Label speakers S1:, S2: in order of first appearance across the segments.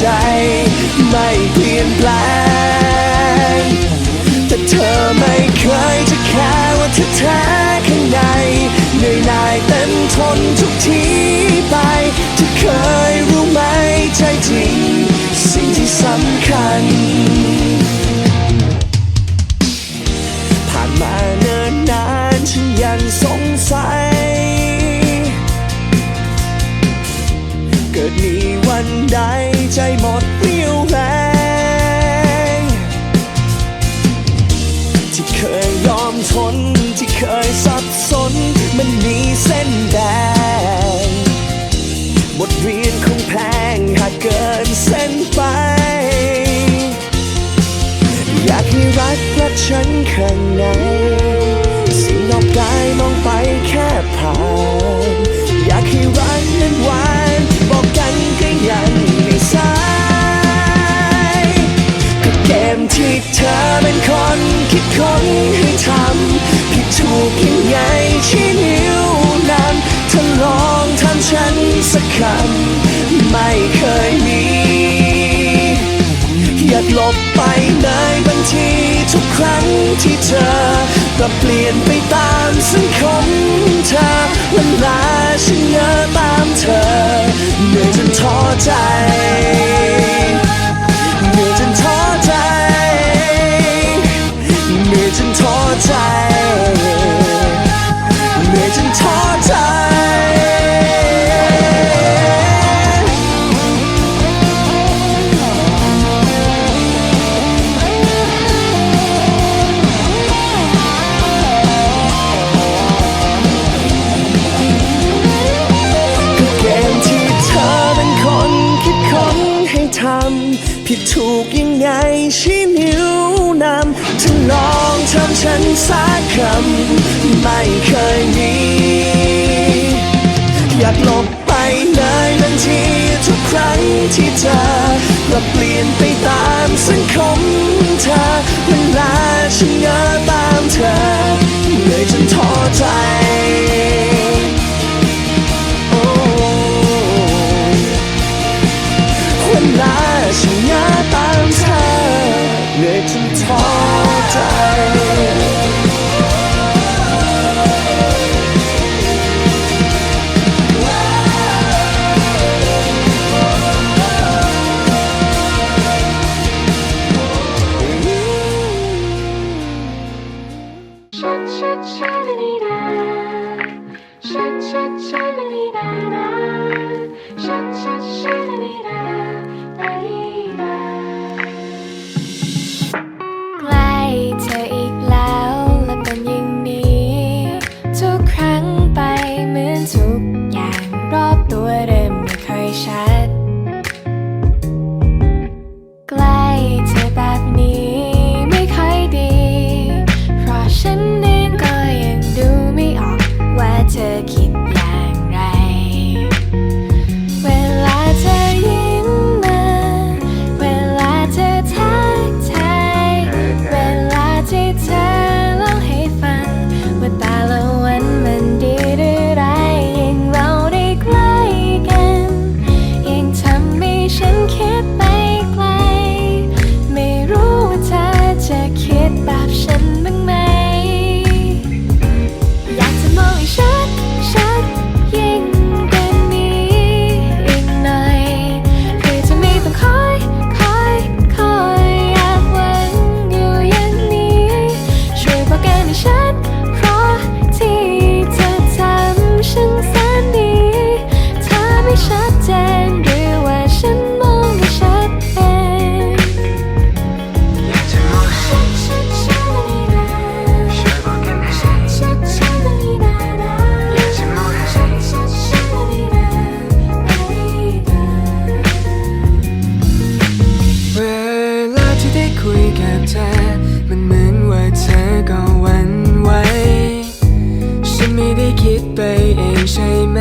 S1: ใจ ไม่เปลี่ยนแปลง แต่เธอไม่เคยจะแค่ว่าเธอแท้ข้างในเหนื่อยหน่ายเต็มทนทุกที ทนที่เคยสับสน มันมีเส้นแดง บทเรียนคงแพงหากเกินเส้นไป อยากให้รักรักฉันข้างใน สิ่งนอกกายมองไปแค่ผ่าน อยากให้รักนั้นหวานบอกกันก็ยังไม่สายก็เกมที่เธอเป็น สักคำไม่เคยมีอยากหลบไปในบางทีทุกครั้งที่เธอก็เปลี่ยนไปตามสังคมเธอเวลาฉันเงอตามเธอเหนื่อยจนท้อใจ ถูกยังไงชี้นิ้วนำเธอลองทำฉันสักคำไม่เคยมี อยากหลบไปเลยทันทีทุกครั้งที่เธอกลับเปลี่ยนไปตามสังคมเธอเวลาฉันเงอ sunshine. คุยกับเธอ มันเหมือน
S2: ว่าเธอก็หวั่นไหว ฉันไม่ได้คิดไปเองใช่ไหม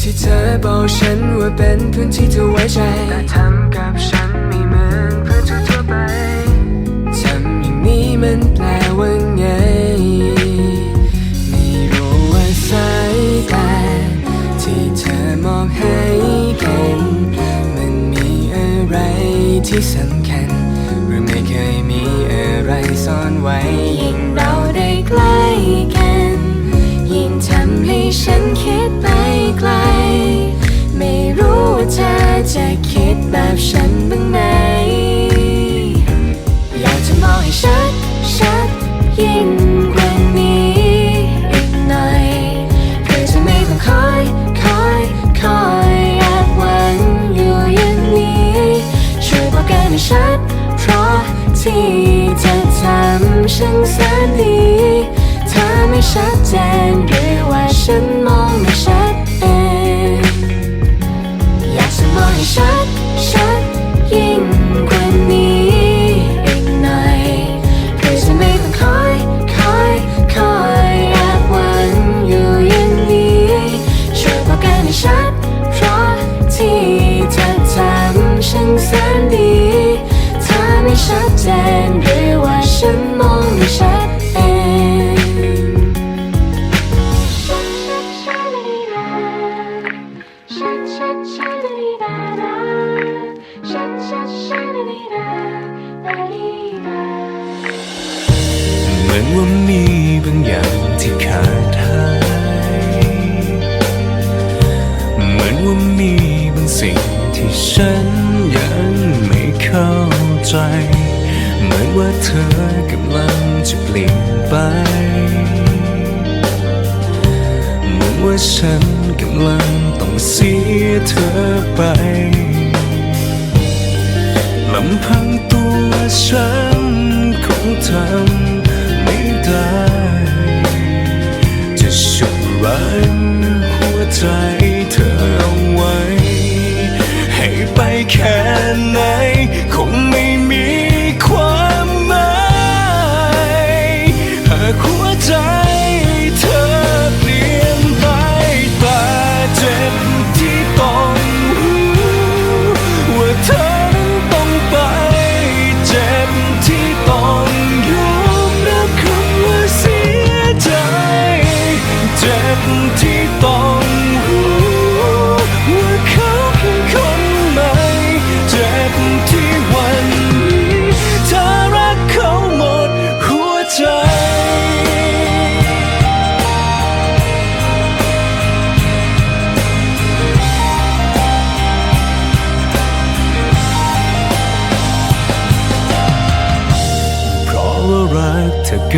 S2: ที่เธอบอกฉันว่าเป็นพื้น
S3: ที่เธอไว้ใจ
S4: แต่ทำกับฉันไม่เหมือนเพื่อนทั่วไป
S3: ทำอย่างนี้มันแปลว่าไง ไม่รู้ว่าสายตาที่เธอมองให้กัน ที่สำคัญหรือไม่เคยมีอะไรซ่อนไว้
S5: ยิ่งเราได้ใกล้กัน ยิ่งทำให้ฉันคิดไปไกล ไม่รู้ว่าเธอจะคิดแบบฉัน มือนว่ามีบางอ
S3: ย่างที่ขาดหายเหมือนว่ามีบางสิ่งที่ฉันยังไม่เข้าใจ เหมือนว่าเธอกำลังจะเปลี่ยนไป เหมือนว่าฉันกำลังต้องเสียเธอไปลำพังตัวฉันคงทำ ใจเธอเอาไว้ ให้ไปแค่ไหน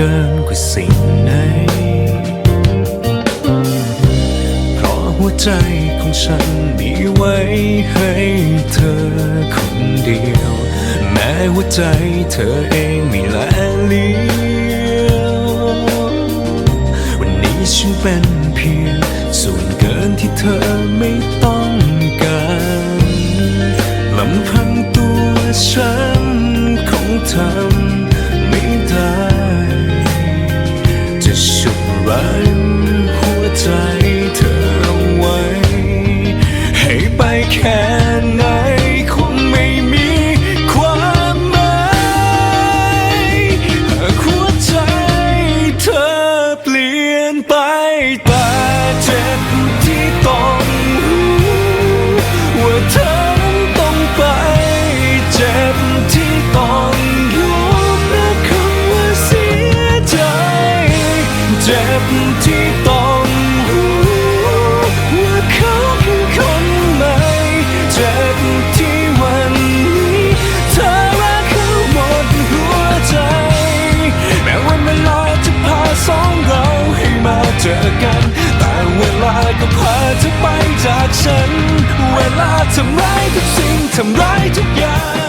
S3: กินกว่าสิ่งไหน เพราะหัวใจของฉันมีไว้ให้เธอคนเดียว แม้หัวใจเธอเองไม่แลเลี้ยววันนี้ฉันเป็นเพียงส่วนเกินที่เธอไม่ต้องการลำพังตัวฉันคงทำ ฉันหัวใจเธอเอาไว้ ให้ไปแค่ เจ็บที่ต้องรู้ว่าเขาคือคนใหม่เจ็บที่วันนี้เธอรักเขาหมดหัวใจ แม้วันเวลาจะพาสองเราให้มาเจอกัน แต่เวลาก็พาเธอไปจากฉัน เวลาทำร้ายทุกสิ่งทำร้ายทุกอย่าง